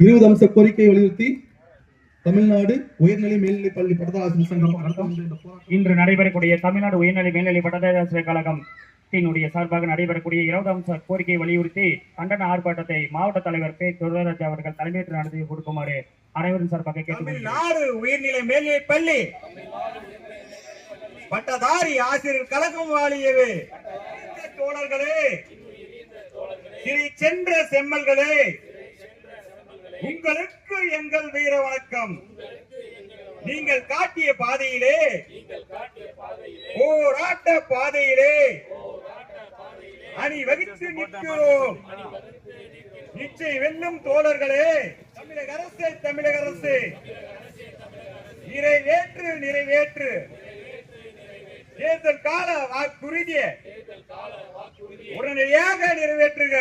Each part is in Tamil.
இருபது அம்ச கோரிக்கையை வலியுறுத்தி தமிழ்நாடு உயர்நிலை மேல்நிலைப் பள்ளி பட்டத ஆசிரியர் சங்கம் இன்று நடைபெறக்கூடிய தமிழ்நாடு உயர்நிலை மேல்நிலை பட்டதாரிகள் கழகத்தினுடைய சார்பாக நடைபெறக்கூடிய இருபது அம்ச கோரிக்கையை வலியுறுத்தி கண்டன ஆர்ப்பாட்டத்தை மாவட்ட தலைவர் பே. துரைராஜ் அவர்கள் தலைமையேற்று நடத்தி கொடுக்குமாறு அனைவரும் சார்பாக கேட்டுக்கொள்கிறேன் தமிழ்நாடு உயர்நிலை மேல்நிலை பள்ளி பட்டதாரி ஆசிரியர் கழகம் வாழியவே தோழர்களே திரு சென்ற செம்மல்களே உங்களுக்கு எங்கள் வீர வணக்கம். நீங்கள் காட்டிய பாதையிலே போராட்ட பாதையிலே அணி வகித்து நிற்கிறோம். நிச்சயம் வெல்லும் தோழர்களே தமிழக அரசு தமிழக அரசு. நிறைவேற்று நிறைவேற்று. தேர்தல் கால வாக்குறுதியை உடனடியாக நிறைவேற்றுக.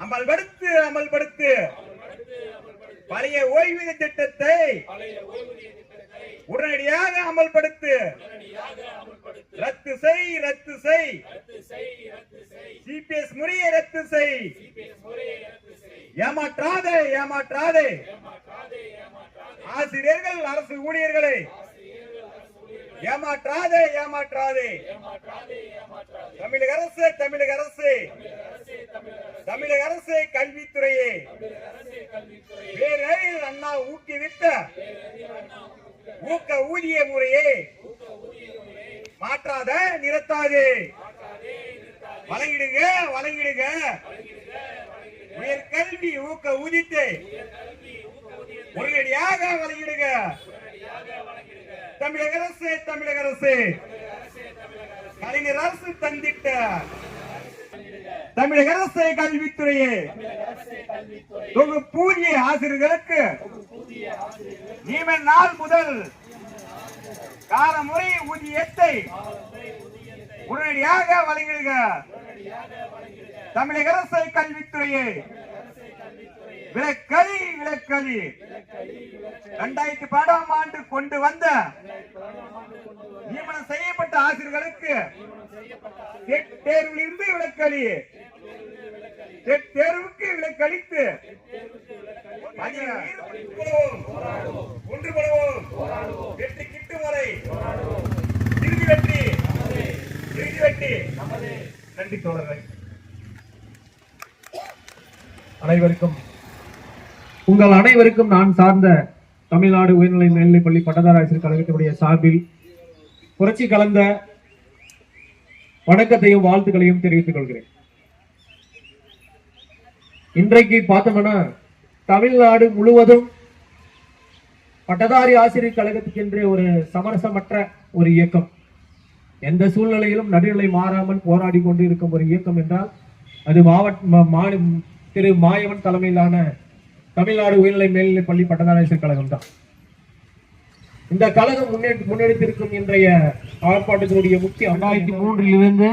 அமல்படுத்து அமல்படுத்து. பழைய ஓய்வூதிய திட்டத்தை உடனடியாக அமல்படுத்து. ரத்து செய் ரத்து செய். சிபிஎஸ் முறையை ரத்து செய். ஏமாற்றாதே ஏமாற்றாதே. ஆசிரியர்கள் அரசு ஊழியர்களை. ஏமாற்றாதே ஏமாற்றாதே. தமிழக அரசு தமிழக அரசு. தமிழக அரசு. கல்வித்துறையே. வேறு அண்ணா ஊக்குவித்த ஊக்க ஊதிய முறையே. மாற்றாத நிறுத்தாது. வழங்கிடுங்க வழங்கிடுங்க. உயர்கல்வி ஊக்க ஊதித்து உடனடியாக வழங்கிடுங்க. தமிழக அரசு தமிழக அரசு. கலைஞர் அரசு தந்திட்ட தமிழக அரசு கல்வித்துறையே. தொகுப்பூதிய ஆசிரியர்களுக்கு நியமன நாள் முதல் காலமுறை ஊதியத்தை உடனடியாக வழங்கிடுக தமிழக அரசு கல்வித்துறையே. விலக்கலி விலக்கலி இரண்டாயிரத்தி பன்னெண்டாம் ஆண்டு கொண்டு வந்த நியமனம் செய்யப்பட்ட ஆசிரியர்களுக்கு தேர்வில் இருந்து விலக்கலி தேர்வுக்கு விலக்களித்து ஒன்றுபடுவோம் வெற்றி கிட்டும் வரை. இறுதி வெற்றி. இறுதி வெற்றி. நன்றி தோழர்கள். அனைவருக்கும் உங்கள் அனைவருக்கும் நான் சார்ந்த தமிழ்நாடு உயர்நிலை மேல்நிலைப்பள்ளி பள்ளி ஆசிரியர் கழகத்தினுடைய சார்பில் புரட்சி கலந்த வணக்கத்தையும் வாழ்த்துக்களையும் தெரிவித்துக் கொள்கிறேன். இன்றைக்கு பார்த்தோம்னா தமிழ்நாடு முழுவதும் பட்டதாரி ஆசிரியர் கழகத்துக்கென்றே ஒரு சமரசமற்ற ஒரு இயக்கம். எந்த சூழ்நிலையிலும் நடுநிலை மாறாமல் போராடி கொண்டு இருக்கும் ஒரு இயக்கம் என்றால் அது மாவட்ட திரு மாயவன் தலைமையிலான தமிழ்நாடு உயர்நிலை மேல்நிலை பள்ளி பட்டதாரி கழகம் தான் இந்த கழகம் முன்னே முன்னெடுத்திருக்கும் இன்றைய ஆர்ப்பாட்டத்தினுடைய முக்கிய ரெண்டாயிரத்தி மூன்றிலிருந்து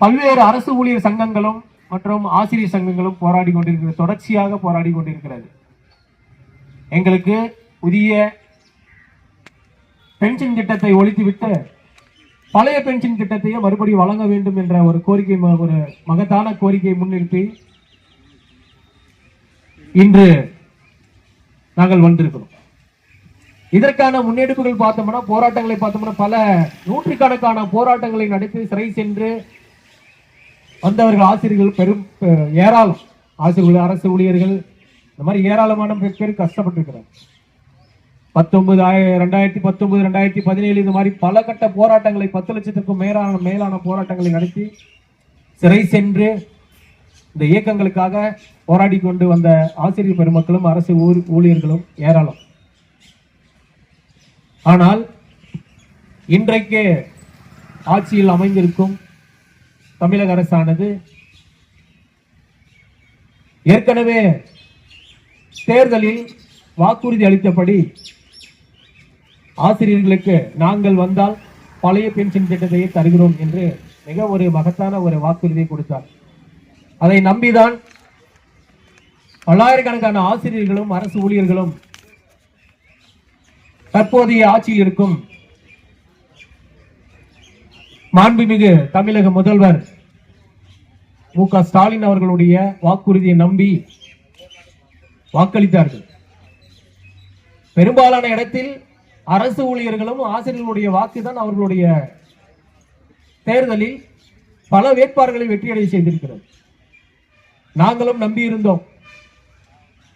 பல்வேறு அரசு ஊழியர் சங்கங்களும் மற்றும் ஆசிரியர் சங்கங்களும் போராடி கொண்டிருக்கிறது தொடர்ச்சியாக போராடி கொண்டிருக்கிறது. எங்களுக்கு புதிய பென்ஷன் திட்டத்தை ஒழித்துவிட்டு பழைய பென்ஷன் திட்டத்தையே மறுபடியும் வழங்க வேண்டும் என்ற ஒரு கோரிக்கை ஒரு மகத்தான கோரிக்கையை முன்னிறுத்தி இன்று நாங்கள் வந்திருக்கிறோம். இதற்கான முன்னெடுப்புகள் பார்த்தோம்னா போராட்டங்களை பார்த்தோம்னா பல நூற்றுக்கணக்கான போராட்டங்களை நடத்தி சிறை சென்று வந்தவர்கள் ஆசிரியர்கள் பெரும் ஏராளம். ஆசிரியர்கள் அரசு ஊழியர்கள். இந்த மாதிரி ஏராளமான பேர் பேர் கஷ்டப்பட்டிருக்கிறார் பத்தொன்பது ஆய- ரெண்டாயிரத்தி பத்தொன்பது ரெண்டாயிரத்தி பதினேழு இந்த மாதிரி பல கட்ட போராட்டங்களை பத்து லட்சத்திற்கும் மேலான மேலான போராட்டங்களை நடத்தி சிறை சென்று இந்த இயக்கங்களுக்காக போராடி கொண்டு வந்த ஆசிரியர் பெருமக்களும் அரசு ஊர்- ஊழியர்களும் ஏராளம். ஆனால் இன்றைக்கு ஆட்சியில் அமைந்திருக்கும் தமிழக அரசானது ஏற்கனவே தேர்தலில் வாக்குறுதி அளித்தபடி ஆசிரியர்களுக்கு நாங்கள் வந்தால் பழைய பென்ஷன் திட்டத்தையே தருகிறோம் என்று மிக ஒரு மகத்தான ஒரு வாக்குறுதியை கொடுத்தார். அதை நம்பிதான் பல்லாயிரக்கணக்கான ஆசிரியர்களும் அரசு ஊழியர்களும் தற்போதைய ஆட்சியில் இருக்கும் மாண்புமிகு தமிழக முதல்வர் மு க ஸ்டாலின் அவர்களுடைய வாக்குறுதியை நம்பி வாக்களித்தார்கள். பெரும்பாலான இடத்தில் அரசு ஊழியர்களும் ஆசிரியர்களுடைய வாக்கு தான் அவர்களுடைய தேர்தலில் பல வேட்பாளர்களை வெற்றியடைய செய்திருக்கிறது. நாங்களும் நம்பியிருந்தோம்.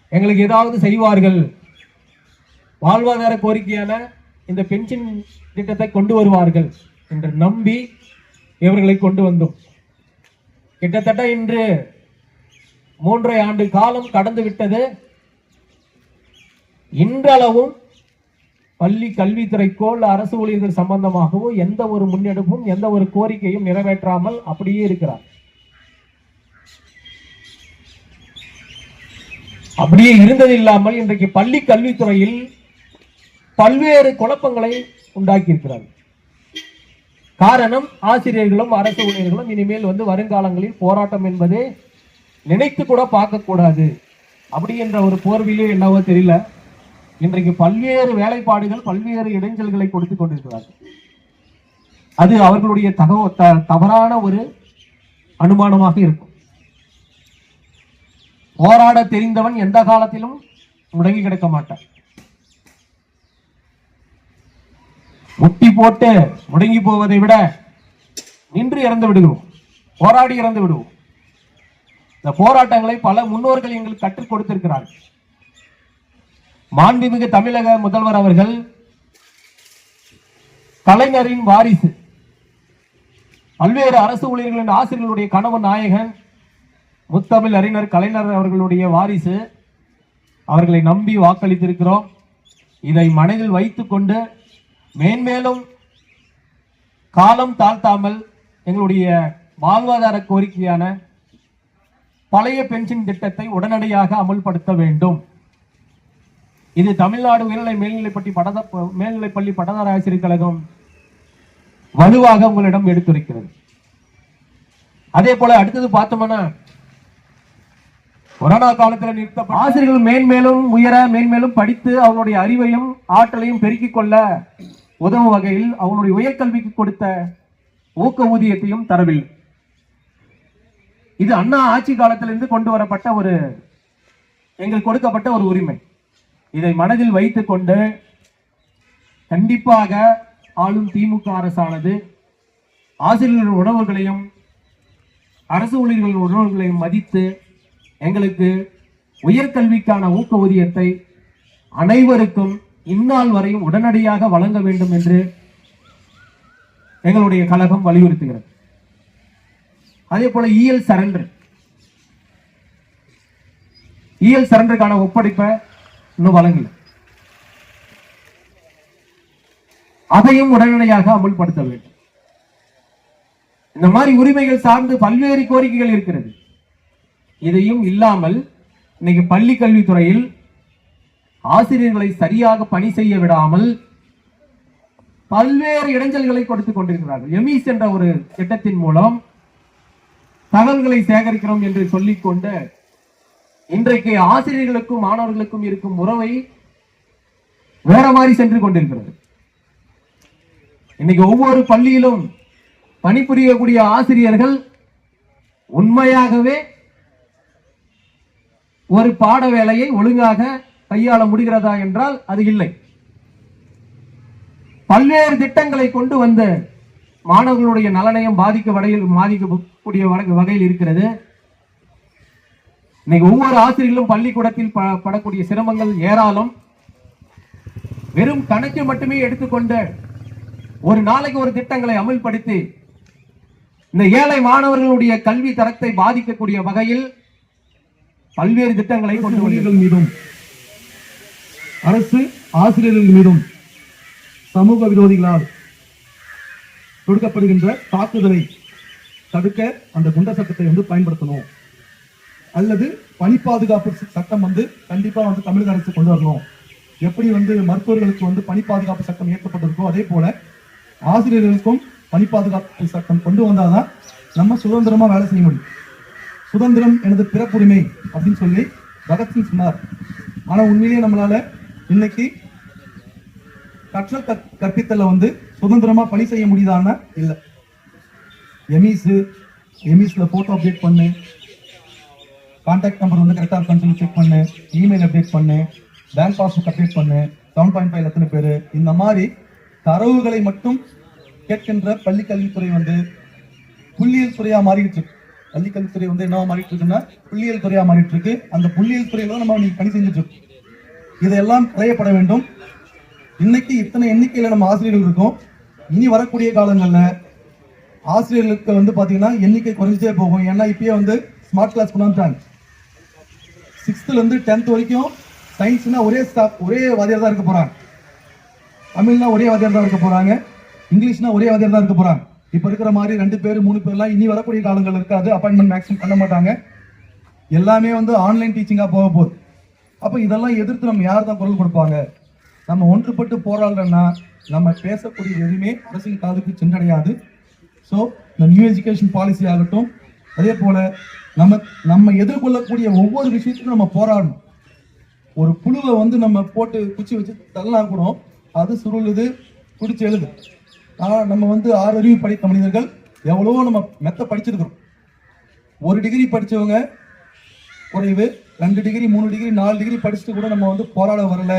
எங்களுக்கு ஏதாவது செய்வார்கள். வாழ்வாதார கோரிக்கையான இந்த பென்ஷன் திட்டத்தை கொண்டு வருவார்கள். என்று நம்பி இவர்களை கொண்டு வந்தோம். கிட்டத்தட்ட இன்று மூன்றரை ஆண்டு காலம் கடந்து விட்டது. இன்றளவும் பள்ளி கல்வித்துறைக்கோ இல்ல அரசு ஊழியர்கள் சம்பந்தமாகவோ எந்த ஒரு முன்னெடுப்பும் எந்த ஒரு கோரிக்கையும் நிறைவேற்றாமல் அப்படியே இருக்கிறார். அப்படியே இருந்தது இல்லாமல் இன்றைக்கு பள்ளி கல்வித்துறையில் பல்வேறு குழப்பங்களை உண்டாக்கி காரணம் ஆசிரியர்களும் அரசு ஊழியர்களும் இனிமேல் வந்து வருங்காலங்களில் போராட்டம் என்பதே நினைத்து கூட பார்க்கக்கூடாது. அப்படின்ற அப்படி என்ற ஒரு போர்விலே என்னவோ தெரியல. இன்றைக்கு பல்வேறு வேலைப்பாடுகள் பல்வேறு இடைஞ்சல்களை கொடுத்து கொண்டிருக்கிறார்கள். அது அவர்களுடைய தகவ த- தவறான ஒரு அனுமானமாக இருக்கும். போராட தெரிந்தவன் எந்த காலத்திலும் முடங்கி கிடக்க மாட்டான். முட்டி போட்டு முடங்கி போவதை விட நின்று இறந்து விடுகிறோம். போராடி இறந்து விடுவோம். இந்த போராட்டங்களை பல முன்னோர்கள் எங்களுக்கு கற்றுக் கொடுத்திருக்கிறார்கள். மாண்புமிகு தமிழக முதல்வர் அவர்கள் கலைஞரின் வாரிசு பல்வேறு அரசு ஊழியர்களின் ஆசிரியர்களுடைய கனவு நாயகன் முத்தமிழ் அறிஞர் கலைஞர் அவர்களுடைய வாரிசு அவர்களை நம்பி வாக்களித்திருக்கிறோம். இதை மனதில் வைத்துக்கொண்டு மேன்மேலும் காலம் தாழ்த்தாமல் எங்களுடைய வாழ்வாதார கோரிக்கையான பழைய பென்ஷன் திட்டத்தை உடனடியாக அமல்படுத்த வேண்டும். இது தமிழ்நாடு உயர்நிலை மேல்நிலைப்பள்ளி படத மேல்நிலைப்பள்ளி பட்டதார ஆசிரியர் கழகம் வலுவாக உங்களிடம் எடுத்துரைக்கிறது. அதே போல அடுத்தது பார்த்தோம்னா கொரோனா காலத்தில் நிறுத்தப்பட்ட ஆசிரியர்கள் மேன்மேலும் உயர மேன்மேலும் படித்து அவனுடைய அறிவையும் ஆற்றலையும் பெருக்கிக் கொள்ள உதவும் வகையில் அவனுடைய உயர்கல்விக்கு கொடுத்த ஊக்க ஊதியத்தையும் தரவில்லை. இது அண்ணா ஆட்சி காலத்திலிருந்து கொண்டு வரப்பட்ட ஒரு எங்களுக்கு கொடுக்கப்பட்ட ஒரு உரிமை. இதை மனதில் வைத்து கொண்டு கண்டிப்பாக ஆளும் திமுக அரசானது ஆசிரியர்கள் உணவுகளையும் அரசு ஊழியர்கள் உணவுகளையும் மதித்து எங்களுக்கு உயர்கல்விக்கான ஊக்க ஊதியத்தை அனைவருக்கும் இந்நாள் வரையும் உடனடியாக வழங்க வேண்டும் என்று எங்களுடைய கழகம் வலியுறுத்துகிறது. அதே போல இஎல் சரண்டர் இஎல் சரண்டருக்கான ஒப்படைப்பை இன்னும் வழங்கல. அதையும் உடனடியாக அமுல்படுத்த வேண்டும். இந்த மாதிரி உரிமைகள் சார்ந்து பல்வேறு கோரிக்கைகள் இருக்கிறது. இதையும் இல்லாமல் இன்னைக்கு பள்ளி கல்வித்துறையில் ஆசிரியர்களை சரியாக பணி செய்ய விடாமல் பல்வேறு இடைஞ்சல்களை கொடுத்துக் கொண்டிருக்கிறார்கள். எமிஸ் என்ற ஒரு திட்டத்தின் மூலம் தகவல்களை சேகரிக்கிறோம் என்று சொல்லிக்கொண்டு இன்றைக்கு ஆசிரியர்களுக்கும் மாணவர்களுக்கும் இருக்கும் உறவை வேற மாதிரி சென்று கொண்டிருக்கிறது. இன்னைக்கு ஒவ்வொரு பள்ளியிலும் பணிபுரியக்கூடிய ஆசிரியர்கள் உண்மையாகவே ஒரு பாட வேலையை ஒழுங்காக கையாள முடிகிறதா என்றால் அது இல்லை. பல்வேறு திட்டங்களை கொண்டு வந்த மாணவர்களுடைய நலனையும் பாதிக்க வகையில் பாதிக்கக்கூடிய வகையில் இருக்கிறது. இன்னைக்கு ஒவ்வொரு ஆசிரியர்களும் பள்ளிக்கூடத்தில் ப- படக்கூடிய சிரமங்கள் ஏராளம். வெறும் கணக்கு மட்டுமே எடுத்துக்கொண்டு ஒரு நாளைக்கு ஒரு திட்டங்களை அமல்படுத்தி இந்த ஏழை மாணவர்களுடைய கல்வி தரத்தை பாதிக்கக்கூடிய வகையில் பல்வேறு திட்டங்களை கொண்டு. ஊழியர்கள் மீதும் அரசு ஆசிரியர்கள் மீதும் சமூக விரோதிகளால் தொடுக்கப்படுகின்ற தாக்குதலை தடுக்க அந்த குண்ட சட்டத்தை வந்து பயன்படுத்தணும். அல்லது பணி பாதுகாப்பு சட்டம் வந்து கண்டிப்பா வந்து தமிழக அரசு கொண்டு வரணும். எப்படி வந்து மருத்துவர்களுக்கு வந்து பணி பாதுகாப்பு சட்டம் இயக்கப்பட்டிருக்கோ அதே போல ஆசிரியர்களுக்கும் பணி பாதுகாப்பு சட்டம் கொண்டு வந்தாதான் நம்ம சுதந்திரமா வேலை செய்ய முடியும். சுதந்திரம் எனது பிறப்புரிமை அப்படின்னு சொல்லி பகத்சிங் சொன்னார். ஆனா உண்மையிலேயே நம்மளால இன்னைக்கு கற்றல் கற்- வந்து சுதந்திரமா பணி செய்ய முடியுதான்னா இல்ல. எமிஸ் எமிஸ்ல போட்டோ அப்டேட் பண்ணு. கான்டாக்ட் நம்பர் வந்து கரெக்டாக இருக்கான்னு சொல்லி செக் பண்ணு. இமெயில் அப்டேட் பண்ணு. பேங்க் பாஸ்புக் அப்டேட் பண்ணு. செவன் பாயிண்ட் ஃபைவ் எத்தனை பேர்? இந்த மாதிரி தரவுகளை மட்டும் கேட்கின்ற பள்ளி கல்வித்துறை வந்து புள்ளியியல் துறையாக மாறிட்டு இருக்கு பள்ளிக்கல்வித்துறை வந்து என்னவா மாறிட்டு இருக்குன்னா புள்ளியியல் துறையா மாறிட்டு இருக்கு அந்த புள்ளியியல் துறையில தான் நம்ம இன்னைக்கு பணி செஞ்சுட்டு இருக்கோம் இதெல்லாம் குறையப்பட வேண்டும். இன்னைக்கு இத்தனை எண்ணிக்கையில நம்ம ஆசிரியர்கள் இருக்கோம். இனி வரக்கூடிய காலங்கள்ல ஆசிரியர்களுக்கு வந்து பாத்தீங்கன்னா எண்ணிக்கை குறைஞ்சிட்டே போகும். ஏன்னா இப்பயே வந்து ஸ்மார்ட் கிளாஸ் கொண்டாந்துட்டாங்க. சிக்ஸ்த்துலேருந்து சிக்ஸ்த்ல இருந்து டென்த் வரைக்கும் சயின்ஸ்னா ஒரே ஸ்டாப் ஒரே வாத்தியார் தான் இருக்க போறாங்க. தமிழ்னா ஒரே வாத்தியார் தான் இருக்க போறாங்க. இங்கிலீஷ்னா ஒரே வாதியார் தான் இருக்க போறாங்க. இப்ப இருக்கிற மாதிரி ரெண்டு பேர் மூணு பேர்லாம் இனி வரக்கூடிய காலங்கள் இருக்காது. அப்பாயின்மெண்ட் மேக்ஸிமம் பண்ண மாட்டாங்க. எல்லாமே வந்து ஆன்லைன் டீச்சிங்கா போக போகுது. அப்ப இதெல்லாம் எதிர்த்து நம்ம யார் தான் குரல் கொடுப்பாங்க? நம்ம ஒன்றுபட்டு போராடுறோம்னா நம்ம பேசக்கூடிய எதுவுமே அரசின் காதுக்கு சென்றடையாது. ஸோ இந்த நியூ எஜுகேஷன் பாலிசி ஆகட்டும் அதே போல நம்ம நம்ம எதிர்கொள்ளக்கூடிய ஒவ்வொரு விஷயத்துக்கும் நம்ம போராடணும். ஒரு புழுவை வந்து நம்ம போட்டு குச்சி வச்சு தள்ளலாம் கூட அது சுருளுது குடிச்சு எழுது. ஆனால் நம்ம வந்து ஆறு அறிவு படித்த மனிதர்கள் எவ்வளவோ நம்ம மெத்த படிச்சிருக்கிறோம். ஒரு டிகிரி படித்தவங்க குறைவு ரெண்டு டிகிரி மூணு டிகிரி நாலு டிகிரி படிச்சுட்டு கூட நம்ம வந்து போராட வரல.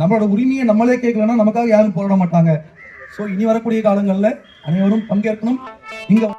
நம்மளோட உரிமையை நம்மளே கேட்கலன்னா நமக்காக யாரும் போராட மாட்டாங்க. ஸோ இனி வரக்கூடிய காலங்களில் அனைவரும் பங்கேற்கணும். நீங்கள்